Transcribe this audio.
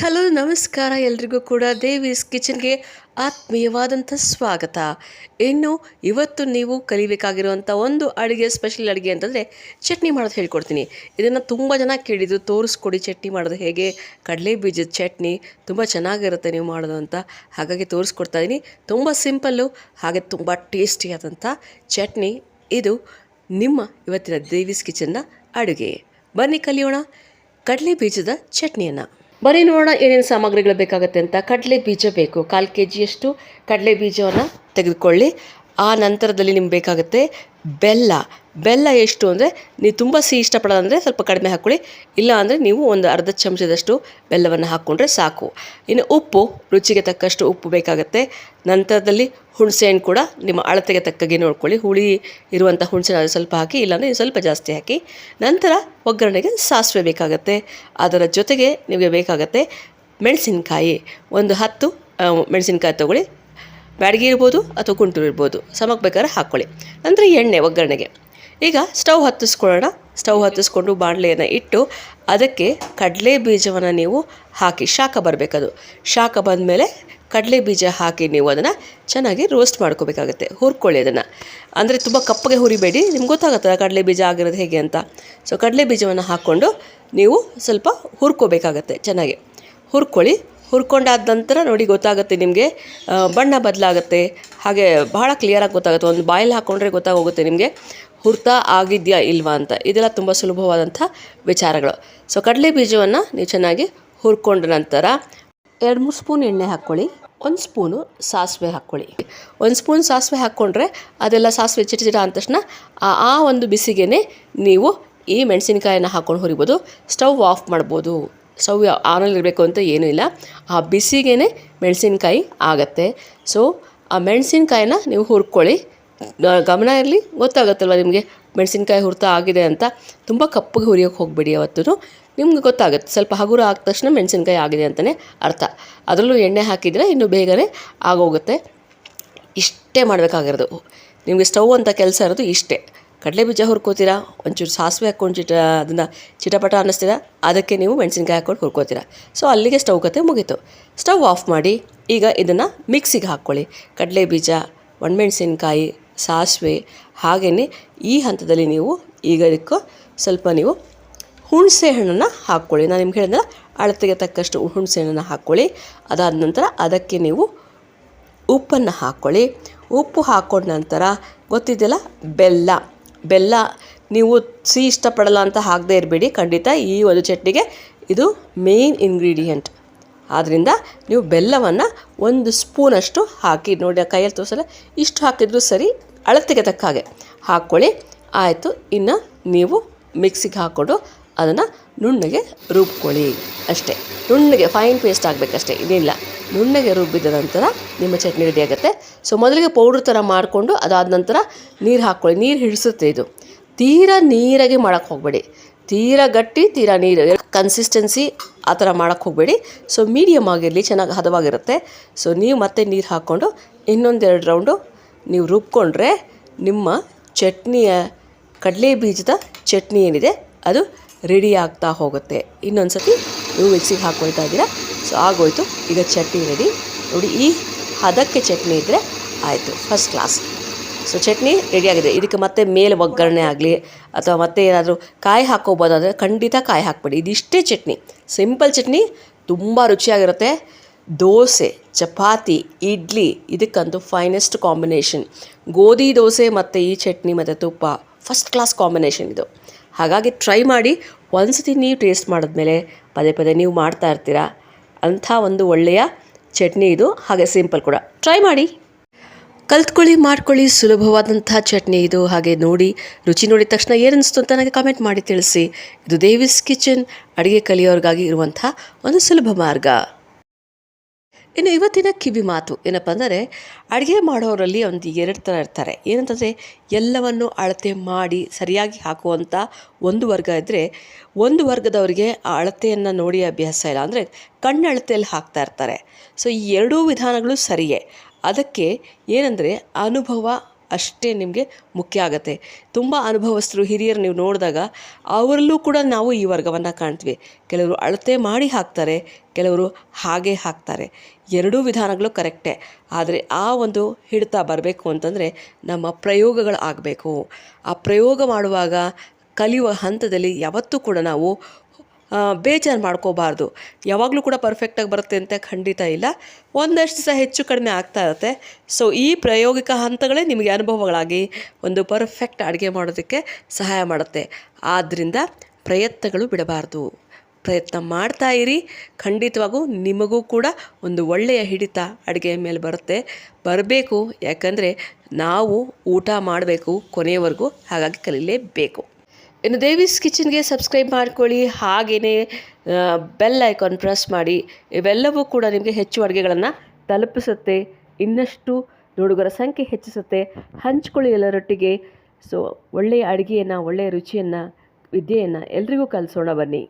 Hello, ನಮಸ್ಕಾರ ಎಲ್ರಿಗೂ ಕೂಡ ದೇವೀಸ್ ಕಿಚನ್ಗೆ ಆತ್ಮೀಯವಾದಂಥ ಸ್ವಾಗತ. ಇನ್ನು ಇವತ್ತು ನೀವು ಕಲಿಬೇಕಾಗಿರುವಂಥ ಒಂದು ಅಡುಗೆ, ಸ್ಪೆಷಲ್ ಅಡುಗೆ ಅಂತಂದರೆ ಚಟ್ನಿ ಮಾಡೋದು ಹೇಳ್ಕೊಡ್ತೀನಿ. ಇದನ್ನು ತುಂಬ ಜನ ಕೇಳಿದ್ರು, ತೋರಿಸ್ಕೊಡಿ ಚಟ್ನಿ ಮಾಡೋದು ಹೇಗೆ? ಕಡಲೆ ಬೀಜದ ಚಟ್ನಿ ತುಂಬ ಚೆನ್ನಾಗಿರುತ್ತೆ ನೀವು ಮಾಡೋದು ಅಂತ. ಹಾಗಾಗಿ ತೋರಿಸ್ಕೊಡ್ತಾ ಇದ್ದೀನಿ ತುಂಬ ಸಿಂಪಲ್ಲು, ಹಾಗೆ ತುಂಬ ಟೇಸ್ಟಿಯಾದಂಥ ಚಟ್ನಿ. ಇದು ನಿಮ್ಮ ಇವತ್ತಿನ ದೇವೀಸ್ ಕಿಚನ್ನ ಅಡುಗೆ. ಬನ್ನಿ ಕಲಿಯೋಣ ಕಡಲೆ ಬೀಜದ ಚಟ್ನಿಯನ್ನು. ಬರೀ ನೋಡೋಣ ಏನೇನು ಸಾಮಗ್ರಿಗಳು ಬೇಕಾಗುತ್ತೆ ಅಂತ. ಕಡಲೆ ಬೀಜ ಬೇಕು. ಕಾಲು ಕೆ ಜಿಯಷ್ಟು ಕಡಲೆ ಬೀಜವನ್ನು ತೆಗೆದುಕೊಳ್ಳಿ. ಆ ನಂತರದಲ್ಲಿ ನಿಮ್ಗೆ ಬೇಕಾಗುತ್ತೆ ಬೆಲ್ಲ. ಬೆಲ್ಲ ಎಷ್ಟು ಅಂದರೆ ನೀವು ತುಂಬ ಸಿಹಿ ಇಷ್ಟಪಡೋದಂದರೆ ಸ್ವಲ್ಪ ಕಡಿಮೆ ಹಾಕ್ಕೊಳ್ಳಿ. ಇಲ್ಲ ಅಂದರೆ ನೀವು ಒಂದು ಅರ್ಧ ಚಮಚದಷ್ಟು ಬೆಲ್ಲವನ್ನು ಹಾಕ್ಕೊಂಡ್ರೆ ಸಾಕು. ಇನ್ನು ಉಪ್ಪು, ರುಚಿಗೆ ತಕ್ಕಷ್ಟು ಉಪ್ಪು ಬೇಕಾಗುತ್ತೆ. ನಂತರದಲ್ಲಿ ಹುಣಸೆಹಣ್ಣು ಕೂಡ ನಿಮ್ಮ ಅಳತೆಗೆ ತಕ್ಕಾಗೆ ನೋಡ್ಕೊಳ್ಳಿ. ಹುಳಿ ಇರುವಂಥ ಹುಣಸೆ ಸ್ವಲ್ಪ ಹಾಕಿ, ಇಲ್ಲಾಂದರೆ ಸ್ವಲ್ಪ ಜಾಸ್ತಿ ಹಾಕಿ. ನಂತರ ಒಗ್ಗರಣೆಗೆ ಸಾಸಿವೆ ಬೇಕಾಗುತ್ತೆ. ಅದರ ಜೊತೆಗೆ ನಿಮಗೆ ಬೇಕಾಗುತ್ತೆ ಮೆಣಸಿನಕಾಯಿ. ಒಂದು ಹತ್ತು ಮೆಣಸಿನಕಾಯಿ ತೊಗೊಳ್ಳಿ. ಬ್ಯಾಡಗಿ ಇರ್ಬೋದು ಅಥವಾ ಗುಂಟೂರು ಇರ್ಬೋದು. ಸಮಕ್ಕೆ ಬೇಕಾದ್ರೆ ಹಾಕ್ಕೊಳ್ಳಿ. ನಂತರ ಎಣ್ಣೆ ಒಗ್ಗರಣೆಗೆ. ಈಗ ಸ್ಟವ್ ಹತ್ತಿಸ್ಕೊಳ್ಳೋಣ. ಸ್ಟವ್ ಹತ್ತಿಸ್ಕೊಂಡು ಬಾಣಲೆಯನ್ನು ಇಟ್ಟು ಅದಕ್ಕೆ ಕಡಲೆ ಬೀಜವನ್ನು ನೀವು ಹಾಕಿ ಶಾಖ ಬರಬೇಕದು. ಶಾಖ ಬಂದಮೇಲೆ ಕಡಲೆ ಬೀಜ ಹಾಕಿ ನೀವು ಅದನ್ನು ಚೆನ್ನಾಗಿ ರೋಸ್ಟ್ ಮಾಡ್ಕೋಬೇಕಾಗುತ್ತೆ. ಹುರ್ಕೊಳ್ಳಿ ಅದನ್ನು. ಅಂದರೆ ತುಂಬ ಕಪ್ಪಗೆ ಹುರಿಬೇಡಿ. ನಿಮ್ಗೆ ಗೊತ್ತಾಗುತ್ತಲ್ಲ ಕಡಲೆ ಬೀಜ ಆಗಿರೋದು ಹೇಗೆ ಅಂತ. ಸೊ ಕಡಲೆ ಬೀಜವನ್ನು ಹಾಕ್ಕೊಂಡು ನೀವು ಸ್ವಲ್ಪ ಹುರ್ಕೋಬೇಕಾಗತ್ತೆ ಚೆನ್ನಾಗಿ. ಹುರ್ಕೊಳ್ಳಿ. ಹುರ್ಕೊಂಡಾದ ನಂತರ ನೋಡಿ ಗೊತ್ತಾಗುತ್ತೆ ನಿಮಗೆ ಬಣ್ಣ ಬದಲಾಗುತ್ತೆ. ಹಾಗೆ ಬಹಳ ಕ್ಲಿಯರಾಗಿ ಗೊತ್ತಾಗುತ್ತೆ. ಒಂದು ಬಾಯಲ್ಲಿ ಹಾಕ್ಕೊಂಡ್ರೆ ಗೊತ್ತಾಗೋಗುತ್ತೆ ನಿಮಗೆ. ಹುರ್ತಾ ಆಗಿದೆಯಾ ಇಲ್ವಾ ಅಂತ. ಇದೆಲ್ಲ ತುಂಬ ಸುಲಭವಾದಂಥ ವಿಚಾರಗಳು. ಸೊ ಕಡಲೆ ಬೀಜವನ್ನು ನೀವು ಚೆನ್ನಾಗಿ ಹುರ್ಕೊಂಡ ನಂತರ ಎರಡು ಮೂರು ಸ್ಪೂನ್ ಎಣ್ಣೆ ಹಾಕ್ಕೊಳ್ಳಿ. ಒಂದು ಸ್ಪೂನು ಸಾಸಿವೆ ಹಾಕ್ಕೊಳ್ಳಿ. ಒಂದು ಸ್ಪೂನ್ ಸಾಸಿವೆ ಹಾಕ್ಕೊಂಡ್ರೆ ಅದೆಲ್ಲ ಸಾಸಿವೆ ಚಿಟ ಚಿಟ ಅಂದ ತಕ್ಷಣ ಆ ಒಂದು ಬಿಸಿಗೆ ನೀವು ಈ ಮೆಣಸಿನ್ಕಾಯಿನ ಹಾಕ್ಕೊಂಡು ಹುರಿಬೋದು. ಸ್ಟವ್ ಆಫ್ ಮಾಡ್ಬೋದು. ಸ್ಟವ್ ಆನಲ್ಲಿ ಇರಬೇಕು ಅಂತ ಏನೂ ಇಲ್ಲ. ಆ ಬಿಸಿಗೆನೆ ಮೆಣಸಿನಕಾಯಿ ಆಗತ್ತೆ. ಸೊ ಆ ಮೆಣಸಿನ್ಕಾಯನ್ನ ನೀವು ಹುರ್ಕೊಳ್ಳಿ. ಗಮನ ಇರಲಿ. ಗೊತ್ತಾಗುತ್ತಲ್ವ ನಿಮಗೆ? ಮೆಣಸಿನ್ಕಾಯಿ ಹುರ್ತಾ ಆಗಿದೆ ಅಂತ. ತುಂಬ ಕಪ್ಪಗೆ ಹುರಿಯೋಕೆ ಹೋಗಬೇಡಿ ಅವತ್ತೂ ನಿಮ್ಗೆ ಗೊತ್ತಾಗುತ್ತೆ. ಸ್ವಲ್ಪ ಹಗುರ ಆದ ತಕ್ಷಣ ಮೆಣಸಿನ್ಕಾಯಿ ಆಗಿದೆ ಅಂತಲೇ ಅರ್ಥ. ಅದರಲ್ಲೂ ಎಣ್ಣೆ ಹಾಕಿದರೆ ಇನ್ನೂ ಬೇಗನೆ ಆಗೋಗುತ್ತೆ. ಇಷ್ಟೇ ಮಾಡಬೇಕಾಗಿರೋದು. ನಿಮಗೆ ಸ್ಟವ್ ಅಂತ ಕೆಲಸ ಇರೋದು ಇಷ್ಟೇ. ಕಡಲೆ ಬೀಜ ಹುರ್ಕೋತೀರಾ? ಒಂಚೂರು ಸಾಸಿವೆ ಹಾಕ್ಕೊಂಡು ಚಿಟ, ಅದನ್ನು ಚಿಟಪಟ ಅನ್ನಿಸ್ತೀರಾ ಅದಕ್ಕೆ ನೀವು ಮೆಣಸಿನ್ಕಾಯಿ ಹಾಕ್ಕೊಂಡು ಹುರ್ಕೋತೀರಾ. ಸೊ ಅಲ್ಲಿಗೆ ಸ್ಟವ್ ಕತೆ ಮುಗೀತು. ಸ್ಟವ್ ಆಫ್ ಮಾಡಿ ಈಗ ಇದನ್ನು ಮಿಕ್ಸಿಗೆ ಹಾಕ್ಕೊಳ್ಳಿ. ಕಡಲೆ ಬೀಜ ಒಣಮೆಣಸಿನ್ಕಾಯಿ ಸಾಸಿವೆ ಹಾಗೆಯೇ ಈ ಹಂತದಲ್ಲಿ ನೀವು ಈಗ ಇದಕ್ಕೆ ಸ್ವಲ್ಪ ನೀವು ಹುಣಸೆ ಹಣ್ಣನ್ನು ಹಾಕ್ಕೊಳ್ಳಿ. ನಾನು ನಿಮ್ಗೆ ಹೇಳಿದ್ರೆ ಅಳತೆಗೆ ತಕ್ಕಷ್ಟು ಹುಣಸೆ ಹಣ್ಣನ್ನು ಹಾಕ್ಕೊಳ್ಳಿ. ಅದಾದ ನಂತರ ಅದಕ್ಕೆ ನೀವು ಉಪ್ಪನ್ನು ಹಾಕ್ಕೊಳ್ಳಿ. ಉಪ್ಪು ಹಾಕ್ಕೊಂಡ ನಂತರ ಗೊತ್ತಿದೆಯಲ್ಲ, ಬೆಲ್ಲ. ಬೆಲ್ಲ ನೀವು ಸಿಹಿ ಇಷ್ಟಪಡಲ್ಲ ಅಂತ ಹಾಕದೇ ಇರಬೇಡಿ. ಖಂಡಿತ ಈ ಒಂದು ಚಟ್ನಿಗೆ ಇದು ಮೇನ್ ಇಂಗ್ರೀಡಿಯೆಂಟ್ ಆದ್ದರಿಂದ ನೀವು ಬೆಲ್ಲವನ್ನು ಒಂದು ಸ್ಪೂನಷ್ಟು ಹಾಕಿ, ನೋಡಿ ಕೈಯಲ್ಲಿ ತೋರಿಸಲ್ಲ, ಇಷ್ಟು ಹಾಕಿದರೂ ಸರಿ ಅಳತೆಗೆ ತಕ್ಕ ಹಾಗೆ ಹಾಕ್ಕೊಳ್ಳಿ ಆಯಿತು, ಇನ್ನು ನೀವು ಮಿಕ್ಸಿಗೆ ಹಾಕ್ಕೊಂಡು ಅದನ್ನು ನುಣ್ಣಗೆ ರುಬ್ಕೊಳ್ಳಿ ಅಷ್ಟೇ. ನುಣ್ಣಗೆ ಫೈನ್ ಪೇಸ್ಟ್ ಆಗಬೇಕಷ್ಟೇ ಇನ್ನಿಲ್ಲ ನುಣ್ಣಗೆ ರುಬ್ಬಿದ ನಂತರ ನಿಮ್ಮ ಚಟ್ನಿ ರೆಡಿ ಆಗುತ್ತೆ. ಸೊ ಮೊದಲಿಗೆ ಪೌಡ್ರ್ ಥರ ಮಾಡಿಕೊಂಡು ಅದಾದ ನಂತರ ನೀರು ಹಾಕ್ಕೊಳ್ಳಿ ನೀರು ಹಿಡಿಸುತ್ತೆ ಇದು. ತೀರಾ ನೀರಾಗಿ ಮಾಡೋಕ್ಕೆ ಹೋಗಬೇಡಿ. ತೀರಾ ಗಟ್ಟಿ, ತೀರಾ ನೀರು. ಕನ್ಸಿಸ್ಟೆನ್ಸಿ ಆ ಥರ ಮಾಡೋಕ್ಕೆ ಹೋಗಬೇಡಿ. ಸೊ ಮೀಡಿಯಮ್ ಆಗಿರಲಿ, ಚೆನ್ನಾಗಿ ಹದವಾಗಿರುತ್ತೆ. ಸೊ ನೀವು ಮತ್ತೆ ನೀರು ಹಾಕ್ಕೊಂಡು ಇನ್ನೊಂದೆರಡು ರೌಂಡು ನೀವು ರುಬ್ಕೊಂಡ್ರೆ ನಿಮ್ಮ ಚಟ್ನಿಯ ಕಡಲೆ ಬೀಜದ ಚಟ್ನಿ ಏನಿದೆ, ಅದು ರೆಡಿ ಆಗ್ತಾ ಹೋಗುತ್ತೆ. ಇನ್ನೊಂದು ಸತಿ ನೀವು ಮಿಕ್ಸಿಗೆ ಹಾಕ್ಕೊಳ್ತಾ ಇದ್ದೀರಾ. ಸೊ ಆಗೋಯ್ತು. ಈಗ ಚಟ್ನಿ ರೆಡಿ ನೋಡಿ, ಈ ಹದಕ್ಕೆ ಚಟ್ನಿ ಇದ್ದರೆ ಆಯಿತು. ಫಸ್ಟ್ ಕ್ಲಾಸ್ ಸೊ ಚಟ್ನಿ ರೆಡಿಯಾಗಿದೆ ಇದಕ್ಕೆ ಮತ್ತೆ ಮೇಲೆ ಒಗ್ಗರಣೆ ಆಗಲಿ, ಅಥವಾ ಮತ್ತೆ ಏನಾದರೂ ಕಾಯಿ ಹಾಕ್ಕೋಬೋದಾದರೆ ಖಂಡಿತ ಕಾಯಿ ಹಾಕಬೇಡಿ. ಇದಿಷ್ಟೇ ಚಟ್ನಿ. ಸಿಂಪಲ್ ಚಟ್ನಿ, ತುಂಬ ರುಚಿಯಾಗಿರುತ್ತೆ. ದೋಸೆ, ಚಪಾತಿ, ಇಡ್ಲಿ, ಇದಕ್ಕಂತೂ ಫೈನೆಸ್ಟ್ ಕಾಂಬಿನೇಷನ್ ಗೋಧಿ ದೋಸೆ ಮತ್ತು ಈ ಚಟ್ನಿ ಮತ್ತು ತುಪ್ಪ ಫಸ್ಟ್ ಕ್ಲಾಸ್ ಕಾಂಬಿನೇಷನ್ ಇದು. ಹಾಗಾಗಿ ಟ್ರೈ ಮಾಡಿ. ಒಂದ್ಸತಿ ನೀವು ಟೇಸ್ಟ್ ಮಾಡಿದ್ಮೇಲೆ ಪದೇ ಪದೇ ನೀವು ಮಾಡ್ತಾ ಇರ್ತೀರಾ? ಅಂಥ ಒಂದು ಒಳ್ಳೆಯ ಚಟ್ನಿ ಇದು. ಹಾಗೆ ಸಿಂಪಲ್ ಕೂಡ. ಟ್ರೈ ಮಾಡಿ. ಕಲ್ತ್ಕೊಳ್ಳಿ, ಮಾಡ್ಕೊಳ್ಳಿ ಸುಲಭವಾದಂಥ ಚಟ್ನಿ ಇದು. ಹಾಗೆ ನೋಡಿ, ರುಚಿ ನೋಡಿದ ತಕ್ಷಣ ಏನನ್ನಿಸ್ತು ಅಂತ ನನಗೆ ಕಮೆಂಟ್ ಮಾಡಿ ತಿಳಿಸಿ. ಇದು ದೇವಿಸ್ ಕಿಚನ್ ಅಡುಗೆ ಕಲಿಯೋರಿಗಾಗಿ ಇರುವಂಥ ಒಂದು ಸುಲಭ ಮಾರ್ಗ. ಇನ್ನು ಇವತ್ತಿನ ಕಿವಿ ಮಾತು ಏನಪ್ಪ ಅಂದರೆ, ಅಡುಗೆ ಮಾಡೋರಲ್ಲಿ ಒಂದು ಎರಡು ಥರ ಇರ್ತಾರೆ. ಏನಂತಂದರೆ, ಎಲ್ಲವನ್ನು ಅಳತೆ ಮಾಡಿ ಸರಿಯಾಗಿ ಹಾಕುವಂಥ ಒಂದು ವರ್ಗ ಇದ್ದರೆ ಒಂದು ವರ್ಗದವರಿಗೆ ಆ ಅಳತೆಯನ್ನು ನೋಡಿ ಅಭ್ಯಾಸ ಇಲ್ಲ. ಅಂದರೆ ಕಣ್ಣಳತೆಯಲ್ಲಿ ಹಾಕ್ತಾ ಇರ್ತಾರೆ. ಸೊ ಈ ಎರಡೂ ವಿಧಾನಗಳು ಸರಿಯೇ. ಅದಕ್ಕೆ ಏನಂದರೆ ಅನುಭವ ಅಷ್ಟೇ ನಿಮಗೆ ಮುಖ್ಯ ಆಗುತ್ತೆ. ತುಂಬ ಅನುಭವಸ್ಥರು, ಹಿರಿಯರು ನೀವು ನೋಡಿದಾಗ ಅವರಲ್ಲೂ ಕೂಡ ನಾವು ಈ ವರ್ಗವನ್ನು ಕಾಣ್ತೀವಿ. ಕೆಲವರು ಅಳತೆ ಮಾಡಿ ಹಾಕ್ತಾರೆ, ಕೆಲವರು ಹಾಗೆ ಹಾಕ್ತಾರೆ. ಎರಡೂ ವಿಧಾನಗಳು ಕರೆಕ್ಟೇ. ಆದರೆ ಆ ಒಂದು ಹಿಡಿತ ಬರಬೇಕು ಅಂತಂದರೆ ನಮ್ಮ ಪ್ರಯೋಗಗಳು ಆಗಬೇಕು ಆ ಪ್ರಯೋಗ ಮಾಡುವಾಗ ಕಲಿಯುವ ಹಂತದಲ್ಲಿ ಯಾವತ್ತೂ ಕೂಡ ನಾವು ಬೇಜಾರು ಮಾಡ್ಕೋಬಾರ್ದು. ಯಾವಾಗಲೂ ಕೂಡ ಪರ್ಫೆಕ್ಟಾಗಿ ಬರುತ್ತೆ ಅಂತ ಖಂಡಿತ ಇಲ್ಲ. ಒಂದಷ್ಟು ಸಹ ಹೆಚ್ಚು ಕಡಿಮೆ ಆಗ್ತಾ ಇರುತ್ತೆ. ಸೊ ಈ ಪ್ರಾಯೋಗಿಕ ಹಂತಗಳೇ ನಿಮಗೆ ಅನುಭವಗಳಾಗಿ ಒಂದು ಪರ್ಫೆಕ್ಟ್ ಅಡುಗೆ ಮಾಡೋದಕ್ಕೆ ಸಹಾಯ ಮಾಡುತ್ತೆ. ಆದ್ದರಿಂದ ಪ್ರಯತ್ನಗಳು ಬಿಡಬಾರ್ದು. ಪ್ರಯತ್ನ ಮಾಡ್ತಾ ಇರಿ. ಖಂಡಿತವಾಗೂ ನಿಮಗೂ ಕೂಡ ಒಂದು ಒಳ್ಳೆಯ ಹಿಡಿತ ಅಡುಗೆಯ ಮೇಲೆ ಬರುತ್ತೆ. ಬರಬೇಕು. ಯಾಕಂದರೆ ನಾವು ಊಟ ಮಾಡಬೇಕು ಕೊನೆಯವರೆಗೂ ಹಾಗಾಗಿ ಕಲೀಲೇಬೇಕು. ಇನ್ನು ದೇವೀಸ್ ಕಿಚನ್ಗೆ ಸಬ್ಸ್ಕ್ರೈಬ್ ಮಾಡ್ಕೊಳ್ಳಿ ಹಾಗೆಯೇ ಬೆಲ್ ಐಕಾನ್ ಪ್ರೆಸ್ ಮಾಡಿ, ಇವೆಲ್ಲವೂ ಕೂಡ ನಿಮಗೆ ಹೆಚ್ಚು ಅಡುಗೆಗಳನ್ನು ತಲುಪಿಸುತ್ತೆ, ಇನ್ನಷ್ಟು ನೋಡುಗರ ಸಂಖ್ಯೆ ಹೆಚ್ಚಿಸುತ್ತೆ. ಹಂಚ್ಕೊಳ್ಳಿ ಎಲ್ಲರೊಟ್ಟಿಗೆ. ಸೊ ಒಳ್ಳೆಯ ಅಡುಗೆಯನ್ನು, ಒಳ್ಳೆಯ ರುಚಿಯನ್ನು, ವಿದ್ಯೆಯನ್ನು ಎಲ್ರಿಗೂ ಕಲಿಸೋಣ ಬನ್ನಿ.